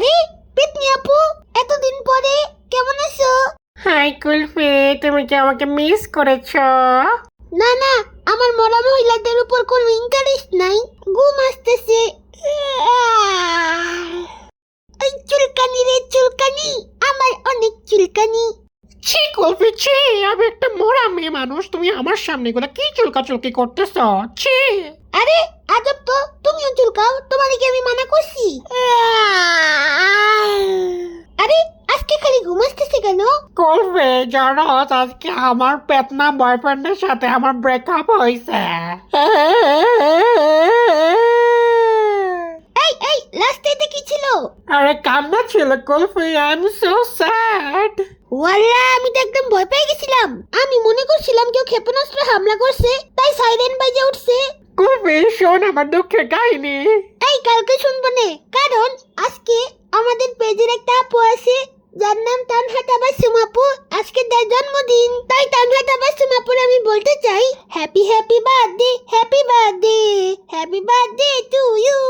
আরে পেতনি আপু এতদিন পরে কেমন আছো? হাই কুলফি তুমি কি আমাকে মিস করেছ? না না আমার মরা মহিলাদের উপর কোনো ইন্টারেস্ট নাই। ঘুম আসতেছে। ওই চুলকানি রে চুলকানি আমার অনেক চুলকানি। ছি কুলফি ছি আমি একটা মোড়া মেয়ে মানুষ তুমি আমার সামনে গুলো কি চুলকা চুলকি করতেছ? ছি। আরে আজব তো তুমিও চুলকাও তোমার কি আমি মানা করছি আরে আজকে খালি কুলফি আজকে আমার পেতনা বয়ফ্রেন্ডের সাথে আমার ব্রেকআপ হয়েছে এই এই লাস্টে কি ছিল? আরে কান্না ছিল Kulfi I am so sad ওয়াল্লা আমি তো একদম ভয় পেয়ে গেছিলাম। আমি মনে করছিলাম কেউ ক্ষেপণাস্ত্র হামলা করছে তাই সাইরেন বাজে উঠছে। কুলফি শোন আমার দুঃখের কাহিনী। এই কালকে শুনব নে। কারণ আজকে আমাদের পেজের একটা আপু আছে যার নাম তানহা তাবাসুম সুমাপু আজকে তার জন্মদিন, তাই তানহা তাবাসুম সুমাপুর আমি বলতে চাই happy happy birthday happy birthday happy birthday to you